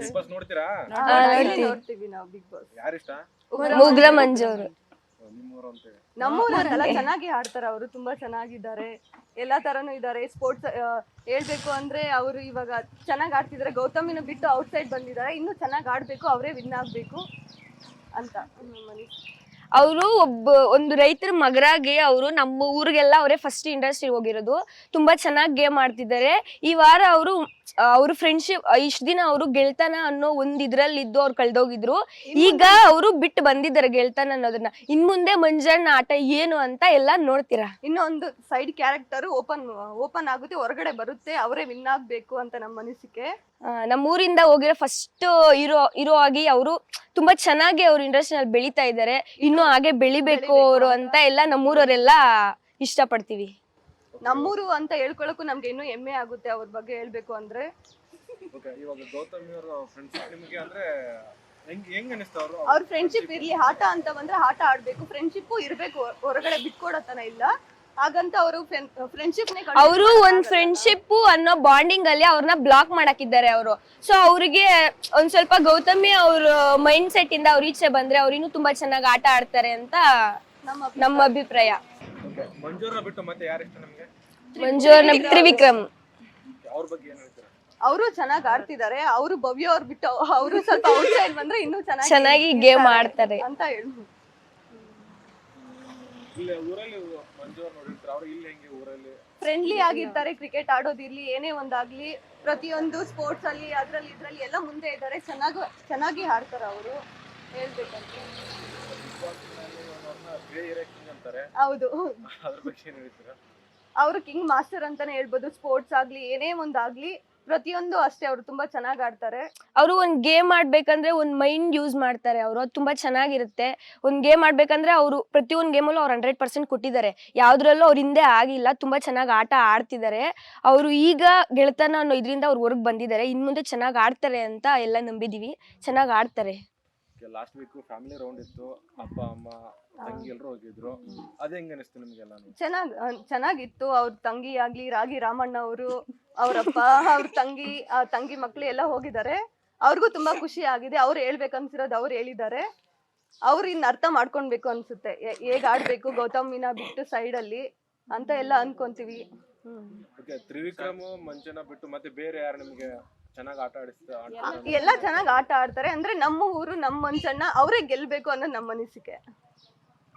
Big boss ನೋಡ್ತೀರಾ? ನೋಡ್ತೀವಿ. ನಾವು ಬಿಗ್ ಬಾಸ್ ಯಾರಿಷ್ಟ? ಮುಗ್ಲ ಮಂಜು ಅವರು. ನಿಮ್ಮೂರು ನಮ್ಮೂರಲ್ಲ ಚೆನ್ನಾಗಿ ಆಡ್ತಾರೆ ಅವರು ತುಂಬಾ ಚೆನ್ನಾಗಿದ್ದಾರೆ. ಎಲ್ಲಾ ತರನು ಇದ್ದಾರೆ. ಸ್ಪೋರ್ಟ್ಸ್ ಹೇಳ್ಬೇಕು ಅಂದ್ರೆ ಅವರು ಇವಾಗ ಚೆನ್ನಾಗಿ ಆಡ್ತಿದ್ದಾರೆ ಗೌತಮಿನ ಬಿಟ್ಟು ಔಟ್ಸೈಡ್ ಬಂದಿದ್ದಾರೆ. ಇನ್ನು ಚೆನ್ನಾಗಿ ಆಡ್ಬೇಕು ಅವರೇ ವಿನ್ ಆಗ್ಬೇಕು ಅಂತ. ನಮ್ಮ. ಅವರು ಒಬ್ಬ ಒಂದು ರೈತರ ಮಗರಾಗಿ ಅವರು ನಮ್ಮ ಊರಿಗೆಲ್ಲ ಅವರೇ ಫಸ್ಟ್ ಇಂಡಸ್ಟ್ರಿ ಹೋಗಿರೋದು. ತುಂಬಾ ಚೆನ್ನಾಗಿ ಗೇಮ್ ಆಡ್ತಿದ್ದಾರೆ. ಈ ವಾರ ಅವರು ಅವ್ರ ಫ್ರೆಂಡ್ಶಿಪ್ ಇಷ್ಟ ದಿನ ಅವರು ಗೆಳ್ತಾನ ಅನ್ನೋ ಒಂದ್ ಇದ್ರಲ್ಲಿ ಇದ್ದು ಅವ್ರು ಕಳ್ದೋಗಿದ್ರು. ಈಗ ಅವರು ಬಿಟ್ಟು ಬಂದಿದ್ದಾರೆ ಗೆಳ್ತಾನ ಅನ್ನೋದನ್ನ. ಇನ್ ಮುಂದೆ ಮಂಜಣ್ಣ ಆಟ ಏನು ಅಂತ ಎಲ್ಲ ನೋಡ್ತೀರಾ? ಇನ್ನೊಂದು ಸೈಡ್ ಕ್ಯಾರೆಕ್ಟರ್ ಓಪನ್ ಓಪನ್ ಆಗುತ್ತೆ ಹೊರಗಡೆ ಬರುತ್ತೆ ಅವರೇ ವಿನ್ ಆಗ್ಬೇಕು ಅಂತ ನಮ್ಮ ಅನಿಸಿಕೆ. ನಮ್ಮ ಊರಿಂದ ಹೋಗಿರೋ ಫಸ್ಟ್ ಇರೋ ಇರೋ ಆಗಿ ಅವರು ತುಂಬಾ ಚೆನ್ನಾಗಿ ಅವ್ರ ಇಂಡಸ್ಟ್ರಿ ಬೆಳೀತಾ ಇದ್ದಾರೆ. ಇನ್ನು ಹಾಗೆ ಬೆಳಿಬೇಕು ಅವರು ಅಂತ ಎಲ್ಲ ನಮ್ಮೂರವರೆಲ್ಲ ಇಷ್ಟಪಡ್ತೀವಿ. ನಮ್ಮೂರು ಅಂತ ಹೇಳ್ಕೊಳಕ್ಕೂ ನಮ್ಗೆ ಇನ್ನು ಹೆಮ್ಮೆ ಆಗುತ್ತೆ ಅವ್ರ ಬಗ್ಗೆ ಹೇಳ್ಬೇಕು ಅಂದ್ರೆ. ಓಕೆ ಇವಾಗ ಗೌತಮಿ ಅವರ ಫ್ರೆಂಡ್ಸ್ ನಿಮಗೆ ಅಂದ್ರೆ ಹೆಂಗ್ ಹೆಂಗ್ ಅನಿಸ್ತಾ ಅವರು? ಅವ್ರ ಫ್ರೆಂಡ್ಶಿಪ್ ಇರ್ಲಿ ಆಟ ಅಂತ ಬಂದ್ರೆ ಆಟ ಆಡ್ಬೇಕು ಫ್ರೆಂಡ್ಶಿಪ್ ಇರ್ಬೇಕು ಹೊರ- ಹೊರಗಡೆ ಬಿಟ್ಕೊಡತನ ಇಲ್ಲ. ಹಾಗಂತ ಅವರು ಫ್ರೆಂಡ್ಶಿಪ್ ಅವರು ಒಂದ್ ಫ್ರೆಂಡ್ಶಿಪ್ ಅನ್ನೋ ಬಾಂಡಿಂಗ್ ಅಲ್ಲಿ ಅವ್ರನ್ನ ಬ್ಲಾಕ್ ಮಾಡಾಕಿದ್ದಾರೆ ಅವರು. ಸೊ ಅವ್ರಿಗೆ ಒಂದ್ ಸ್ವಲ್ಪ ಗೌತಮಿ ಅವ್ರ ಮೈಂಡ್ ಸೆಟ್ ಇಂದ ಅವ್ರ ಈಚೆ ಬಂದ್ರೆ ಅವ್ರು ಇನ್ನೂ ತುಂಬಾ ಚೆನ್ನಾಗಿ ಆಟ ಆಡ್ತಾರೆ ಅಂತ ನಮ್ಮ ನಮ್ಮ ಅಭಿಪ್ರಾಯ. ಮಂಜೂರ್ನ ಬಿಟ್ಟು ಮತ್ತೆ ನಮಗೆ? ತ್ರಿವಿಕ್ರಮ್. ಅವ್ರ ಬಗ್ಗೆ ಏನ್ ಹೇಳ್ತೀರಾ? ಅವರು ಚೆನ್ನಾಗಿ ಆಡ್ತಿದ್ದಾರೆ. ಅವರು ಭವ್ಯ ಅವ್ರು ಬಿಟ್ಟು ಅವರು ಸ್ವಲ್ಪ ಔಟ್ಸೈಡ್ ಬಂದ್ರೆ ಇನ್ನೂ ಚೆನ್ನಾಗಿ ಚೆನ್ನಾಗಿ ಗೇಮ್ ಆಡ್ತಾರೆ. ಅಂತ ಹೇಳ್ಬೋದು. ಇಲ್ಲಿ ಊರಲ್ಲಿ ಮಂಜು ಅವ್ರು ನೋಡಿರ್ತಾರೆ. ಅವ್ರು ಇಲ್ಲಿ ಹೆಂಗೆ ಊರಲ್ಲಿ? ಫ್ರೆಂಡ್ಲಿ ಆಗಿರ್ತಾರೆ ಕ್ರಿಕೆಟ್ ಆಡೋದಿರ್ಲಿ ಏನೇ ಒಂದಾಗ್ಲಿ ಪ್ರತಿಯೊಂದು ಸ್ಪೋರ್ಟ್ಸ್ ಅಲ್ಲಿ ಅದ್ರಲ್ಲಿ ಇದ್ರಲ್ಲಿ ಎಲ್ಲ ಮುಂದೆ ಇದ್ದಾರೆ. ಚೆನ್ನಾಗಿ ಚೆನ್ನಾಗಿ ಆಡ್ತಾರೆ ಅವರು. ಹೇಳ್ಬೇಕಂತ. ಹೌದು. ಅದ್ರ ಬಗ್ಗೆ ಏನ್ ಹೇಳ್ತೀರಾ? ಅವರು ಕಿಂಗ್ ಮಾಸ್ಟರ್ ಅಂತಾನೆ ಹೇಳ್ಬೋದು. ಸ್ಪೋರ್ಟ್ಸ್ ಆಗ್ಲಿ ಏನೇ ಒಂದಾಗ್ಲಿ ಪ್ರತಿಯೊಂದು ಅಷ್ಟೇ, ಅವರು ತುಂಬಾ ಚೆನ್ನಾಗಿ ಆಡ್ತಾರೆ. ಅವರು ಒಂದ್ ಗೇಮ್ ಆಡ್ಬೇಕಂದ್ರೆ ಒಂದ್ ಮೈಂಡ್ ಯೂಸ್ ಮಾಡ್ತಾರೆ ಅವರು, ಅದು ತುಂಬಾ ಚೆನ್ನಾಗಿರುತ್ತೆ. ಒಂದ್ ಗೇಮ್ ಆಡ್ಬೇಕಂದ್ರೆ ಅವರು ಪ್ರತಿಯೊಂದು ಗೇಮಲ್ಲೂ ಅವ್ರು ಹಂಡ್ರೆಡ್ ಪರ್ಸೆಂಟ್ ಕೊಟ್ಟಿದ್ದಾರೆ. ಯಾವ್ದ್ರಲ್ಲೂ ಅವ್ರ ಹಿಂದೆ ಆಗಿಲ್ಲ, ತುಂಬಾ ಚೆನ್ನಾಗಿ ಆಟ ಆಡ್ತಿದ್ದಾರೆ. ಅವರು ಈಗ ಗೆಳತನ ಅನ್ನೋ ಇದರಿಂದ ಅವ್ರು ಹೊರಗೆ ಬಂದಿದ್ದಾರೆ. ಇನ್ ಮುಂದೆ ಚೆನ್ನಾಗಿ ಆಡ್ತಾರೆ ಅಂತ ಎಲ್ಲ ನಂಬಿದೀವಿ. ಚೆನ್ನಾಗಿ ಆಡ್ತಾರೆ. ಲಾಸ್ಟ್ ವೀಕ್ ಫ್ಯಾಮಿಲಿ ರೌಂಡ್ ಇತ್ತು ಅಪ್ಪ ಅಮ್ಮ ತಂಗಿ ಎಲ್ಲರೂ ಹೋಗಿದ್ರು. ಅದ್ ಹೆಂಗ್ ಅನಿಸ್ತು ನಿಮ್ಗೆಲ್ಲ ಚೆನ್ನಾಗ್ ಚೆನ್ನಾಗಿತ್ತು. ಅವ್ರ ತಂಗಿ ಆಗ್ಲಿ ರಾಗಿ ರಾಮಣ್ಣ ಅವರು ಅವ್ರಪ್ಪ ಅವ್ರ ತಂಗಿ ಆ ತಂಗಿ ಮಕ್ಳು ಎಲ್ಲ ಹೋಗಿದ್ದಾರೆ ಅವ್ರಿಗೂ ತುಂಬಾ ಖುಷಿ ಆಗಿದೆ. ಅವ್ರು ಹೇಳ್ಬೇಕನ್ಸಿರೋದು ಅವ್ರು ಹೇಳಿದ್ದಾರೆ. ಅವ್ರು ಇನ್ ಅರ್ಥ ಮಾಡ್ಕೊಳ್ಬೇಕು ಅನ್ಸುತ್ತೆ. ಹೇಗ್ ಆಡ್ಬೇಕು ಗೌತಮಿನ ಬಿಟ್ಟು ಸೈಡ್ ಅಲ್ಲಿ ಅಂತ ಎಲ್ಲ ಅನ್ಕೊಂತೀವಿ. ತ್ರಿವಿಕ್ರಮ್ ಮಂಜನ ಬಿಟ್ಟು ಮತ್ತೆ ಬೇರೆ ಯಾರು ನಿಮ್ಗೆ ಚೆನ್ನಾಗಿ ಆಟ ಆಡಿಸ್ತಾ ಆಡ್ತಾರೆ ಎಲ್ಲ ಚೆನ್ನಾಗಿ ಆಟ ಆಡ್ತಾರೆ. ಅಂದ್ರೆ ನಮ್ಮ ಊರು ನಮ್ಮ ಮನ್ಸಣ್ಣ ಅವರೇ ಗೆಲ್ಬೇಕು ಅನ್ನೋ ನಮ್ಮ ಅನಿಸಿಕೆ.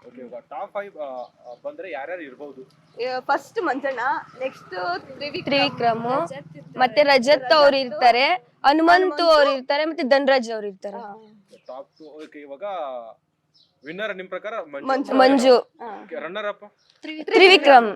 ಓಕೆ ಇವಾಗ ಟಾಪ್ ಫೈವ್ ಬಂದ್ರೆ ಯಾರ್ಯಾರು ಇರ್ಬೋದು? First Manjanna next Trivikram. ಮತ್ತೆ ರಜತ್ ಅವ್ರು ಇರ್ತಾರೆ ಹನುಮಂತು ಅವ್ರು ಇರ್ತಾರೆ ಮತ್ತೆ ಧನ್ರಾಜ್ ಅವ್ರು ಇರ್ತಾರೆ. ಟಾಪ್ ಟು ಓಕೆ ಇವಾಗ ವಿನ್ನರ್ ನಿಮ್ ಪ್ರಕಾರ ಮಂಜು. ಮಂಜು. Runner up Trivikram.